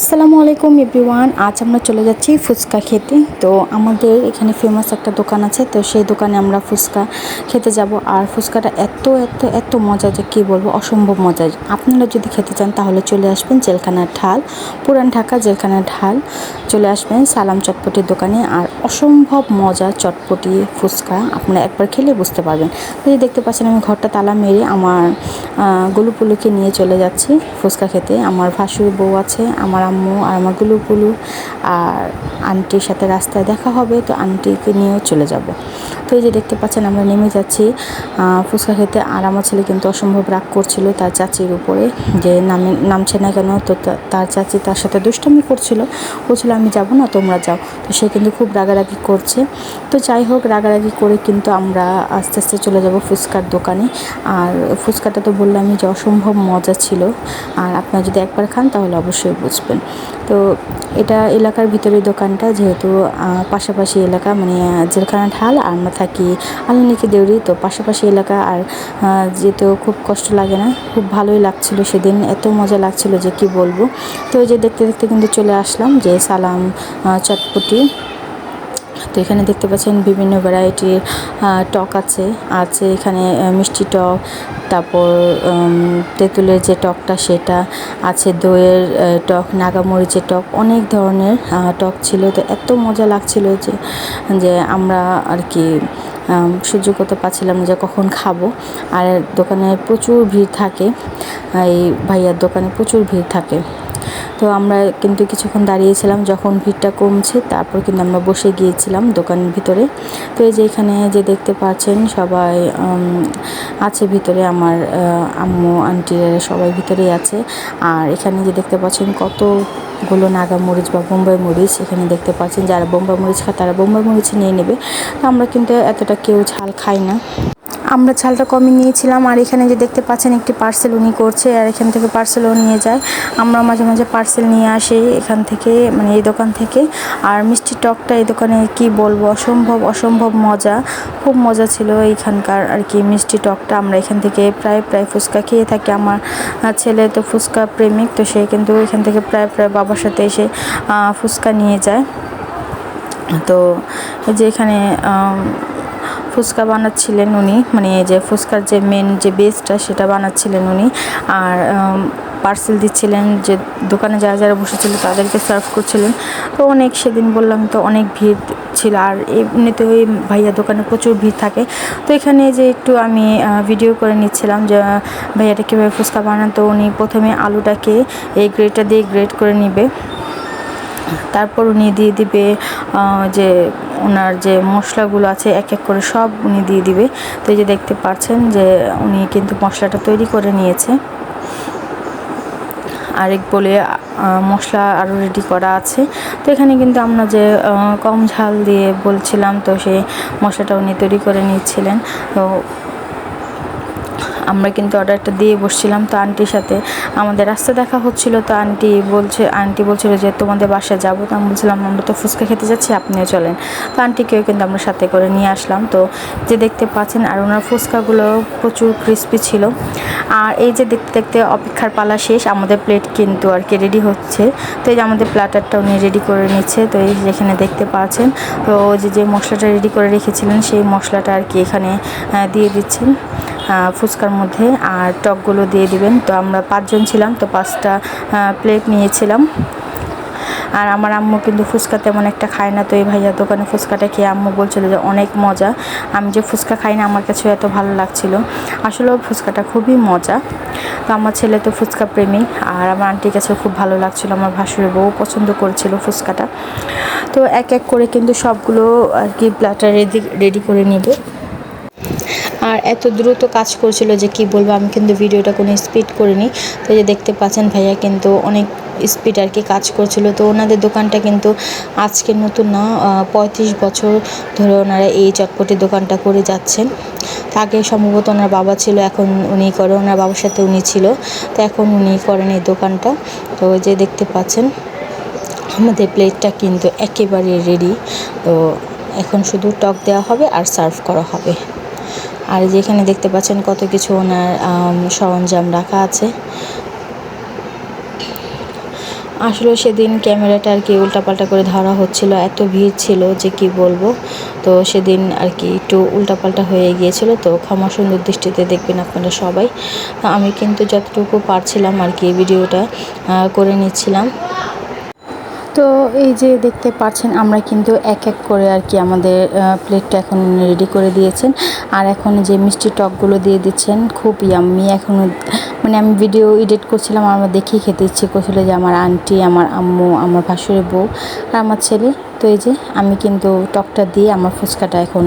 আসসালামু আলাইকুম এভরিওয়ান, আজ আমরা চলে যাচ্ছি ফুচকা খেতে। তো আমাদের এখানে ফেমাস একটা দোকান আছে, তো সেই দোকানে আমরা ফুচকা খেতে যাব। আর ফুচকাটা এত এত এত মজা যে কী বলব, অসম্ভব মজা। আপনারা যদি খেতে চান তাহলে চলে আসবেন জেলখানার ঢাল, পুরান ঢাকা জেলখানার ঢাল। চলে আসবেন সালাম চটপটির দোকানে। আর অসম্ভব মজা চটপটি ফুচকা আপনারা একবার খেলে বুঝতে পারবেন। এই দেখতে পাচ্ছেন আমি ঘরটা তালা মেরে আমার গুলুপুলুকে নিয়ে চলে যাচ্ছি ফুচকা খেতে। আমার ভাসুর বউ আছে, আমার আম্মু আর আমার গুলুপুলু আর আন্টির সাথে রাস্তায় দেখা হবে, তো আন্টিকে নিয়েও চলে যাব। তো এই যে দেখতে পাচ্ছেন আমরা নেমে যাচ্ছি ফুচকা খেতে। আর আমার ছেলে কিন্তু অসম্ভব রাগ করছিল তার চাচির উপরে, যে নামে, নামছে না কেন? তো, তার চাচি তার সাথে দুষ্টামি করছিল। বলছিল, আমি যাব না, তোমরা যাও। তো সে কিন্তু খুব রাগারাগি করছে। তো যাই হোক, রাগারাগি করে কিন্তু আমরা আস্তে আস্তে চলে যাব ফুচকার দোকানে। আর ফুচকাটা তো বললামই যে অসম্ভব মজা ছিল। আর আপনারা যদি একবার খান, তাহলে অবশ্যই বুঝবেন। তো এটা এলাকার ভিতরে দোকানটা যেহেতু পাশাপাশি এলাকা মানে জেলখানা ঢাল আর আমরা থাকি আলনিকি দেউরি, তো পাশাপাশি এলাকা আর যেতেও খুব কষ্ট লাগে না, খুব ভালোই লাগছিল সেদিন, এত মজা লাগছিল যে কি বলব। তো যে দেখতে দেখতে কিন্তু চলে আসলাম যে সালাম চটপটি। তো এখানে দেখতে পাচ্ছেন বিভিন্ন ভ্যারাইটির টক আছে। আছে এখানে মিষ্টি টক, তারপর তেঁতুলের যে টকটা সেটা, আছে দইয়ের টক, নাগামরিচের টক, অনেক ধরনের টক ছিল। তো এত মজা লাগছিল যে যে আমরা আর কি সহ্য করতে পারছিলাম যে কখন খাব। আর দোকানে প্রচুর ভিড় থাকে, এই ভাইয়ার দোকানে প্রচুর ভিড় থাকে। তো আমরা কিন্তু কিছুক্ষণ দাঁড়িয়েছিলাম যখন ভিড়টা কমছে, তারপর কিন্তু আমরা বসে গিয়েছিলাম দোকানের ভিতরে। তো এই যে এখানে যে দেখতে পাচ্ছেন সবাই আছে ভিতরে আমার আম্মু আন্টিরা সবাই ভিতরেই আছে। আর এখানে যে দেখতে পাচ্ছেন কতগুলো নাগা মরিচ বা বোম্বাই মরিচ এখানে দেখতে পাচ্ছেন। যারা বোম্বাই মরিচ খায় তারা বোম্বাই মরিচ নিয়ে নেবে। তো আমরা কিন্তু এতটা কেউ ঝাল খাই না। আমরা ঝালটা কমই নিয়েছিলাম আর এখানে যে দেখতে পাচ্ছেন একটি পার্সেল উনি করছে আর এখান থেকে পার্সেলও নিয়ে যায়। আমরা মাঝে মাঝে পার্সেল নিয়ে আসি এখান থেকে মানে এই দোকান থেকে। আর মিষ্টি টকটা এই দোকানে কি বলব, অসম্ভব অসম্ভব মজা। খুব মজা ছিল এইখানকার আর কি মিষ্টি টকটা। আমরা এখান থেকে প্রায় প্রায় ফুচকা খেয়ে থাকি। আমার ছেলে তো ফুচকা প্রেমিক, তো সে কিন্তু এখান থেকে প্রায় প্রায় বাবার সাথে এসে ফুচকা নিয়ে যায়। তো যে এখানে ফুচকা বানাচ্ছিলেন উনি। মানে যে ফুচকার যে মেন যে বেসটা সেটা বানাচ্ছিলেন উনি। আর পার্সেল দিচ্ছিলেন যে দোকানে যারা যারা বসেছিল তাদেরকে সার্ভ করছিলেন। তো অনেক সেদিন বললাম তো অনেক ভিড় ছিল। আর এমনিতে ওই ভাইয়া দোকানে প্রচুর ভিড় থাকে। তো এখানে যে একটু আমি ভিডিও করে নিচ্ছিলাম যে, ভাইয়াটা কীভাবে ফুচকা বানান। তো উনি প্রথমে আলুটাকে এই গ্রেটটা দিয়ে গ্রেট করে নিবে। তারপর উনি দিয়ে দিবে যে ওনার যে মশলাগুলো আছে, এক এক করে সব উনি দিয়ে দিবে। তো এই যে দেখতে পাচ্ছেন যে উনি কিন্তু মশলাটা তৈরি করে নিয়েছে। আরেক বলে মশলা আরও রেডি করা আছে। তো এখানে কিন্তু আমরা যে কম ঝাল দিয়ে বলছিলাম, তো সেই মশলাটা উনি তৈরি করে নিচ্ছিলেন তো আমরা কিন্তু অর্ডারটা দিয়ে বসছিলাম তো আন্টির সাথে। আমাদের রাস্তা দেখা হচ্ছিল তো আন্টি বলছে, আন্টি বলছিল যে তোমাদের বাসায় যাব তো আমি বলছিলাম, আমরা তো ফুচকা খেতে যাচ্ছি, আপনিও চলেন। তো আন্টিকেও কিন্তু আমরা সাথে করে নিয়ে আসলাম। তো যে দেখতে পাচ্ছেন, আর ওনার ফুচকাগুলো প্রচুর ক্রিস্পি ছিল। আর এই যে দেখতে দেখতে অপেক্ষার পালা শেষ, আমাদের প্লেট কিন্তু আর কি রেডি হচ্ছে। তো এই যে আমাদের প্ল্যাটারটা উনি রেডি করে নিচ্ছে, তো এই যেখানে দেখতে পাচ্ছেন, তো যে যে মশলাটা রেডি করে রেখেছিলেন, সেই মশলাটা আর কি এখানে দিয়ে দিচ্ছেন। ফুচকার মধ্যে আর টকগুলো দিয়ে দিবেন। তো আমরা পাঁচজন ছিলাম, তো পাঁচটা প্লেট নিয়েছিলাম। আর আমার আম্মু কিন্তু ফুচকা তেমন একটা খায় না, তো এই ভাইয়ার দোকানে ফুচকাটা খেয়ে আম্মু বলছিল যে অনেক মজা। আমি যে ফুচকা খাই না, আমার কাছেও এত ভালো লাগছিল। আসলেও ফুচকাটা খুবই মজা। তো আমার ছেলে তো ফুচকা প্রেমী, আর আমার আন্টির কাছেও খুব ভালো লাগছিল। আমার ভাসুরে বউ পছন্দ করেছিল ফুচকাটা। তো এক এক করে কিন্তু সবগুলো আর কি প্লাটার রেডি রেডি করে নেবে। আর এত দ্রুত কাজ করছিল যে কি বলব, আমি কিন্তু ভিডিওটা কোনো স্পিড করিনি। তো যে দেখতে পাচ্ছেন ভাইয়া কিন্তু অনেক স্পিড আর কি কাজ করছিল। তো ওনাদের দোকানটা কিন্তু আজকে নতুন না পঁয়ত্রিশ বছর ধরে ওনারা এই চটপটি দোকানটা করে যাচ্ছেন। আগে সম্ভবত ওনার বাবা ছিল, এখন উনি করে, ওনার বাবার সাথে উনি ছিল। তো এখন উনি করেন এই দোকানটা। তো যে দেখতে পাচ্ছেন, আমাদের প্লেটটা কিন্তু একেবারে রেডি তো এখন শুধু টক দেওয়া হবে আর সার্ভ করা হবে। আর যেখানে দেখতে পাচ্ছেন কত কিছু ওনার সরঞ্জাম রাখা আছে। আসলে সেদিন ক্যামেরাটা আর কি উল্টাপাল্টা করে ধরা হচ্ছিল, এত ভিড় ছিল যে কি বলব। তো সেদিন আর কি একটু উল্টাপাল্টা হয়ে গিয়েছিল, তো ক্ষমা সুন্দর দৃষ্টিতে দেখবেন আপনারা সবাই। আমি কিন্তু যতটুকু পারছিলাম আর কি ভিডিওটা করে নিচ্ছিলাম। তো এই যে দেখতে পাচ্ছেন, আমরা কিন্তু এক এক করে আর কি আমাদের প্লেটটা এখন রেডি করে দিয়েছেন। আর এখন যে মিষ্টি টকগুলো দিয়ে দিচ্ছেন, খুব ইয়াম্মি এখন মানে আমি ভিডিও এডিট করছিলাম আমার দেখেই খেতে ইচ্ছে করছিল যে আমার আন্টি আমার আম্মু, আমার ভাসুরের বউ আর আমার ছেলে। তো এই যে আমি কিন্তু টকটা দিয়ে আমার ফুচকাটা এখন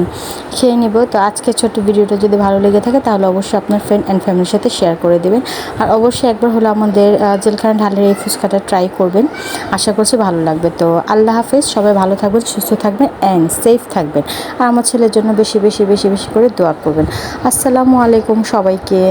খেয়ে নেব। তো আজকে ছোট্ট ভিডিওটা যদি ভালো লেগে থাকে, তাহলে অবশ্যই আপনার ফ্রেন্ড অ্যান্ড ফ্যামিলির সাথে শেয়ার করে দেবেন। আর অবশ্যই একবার হলো আমাদের জেলখানা ঢালের এই ফুচকাটা ট্রাই করবেন। আশা করছি ভালো লাগবে। তো আল্লাহ হাফেজ, সবাই ভালো থাকবেন, সুস্থ থাকবেন অ্যান্ড সেফ থাকবেন। আর আমার ছেলের জন্য বেশি বেশি বেশি বেশি করে দোয়া করবেন। আসসালামু আলাইকুম সবাইকে।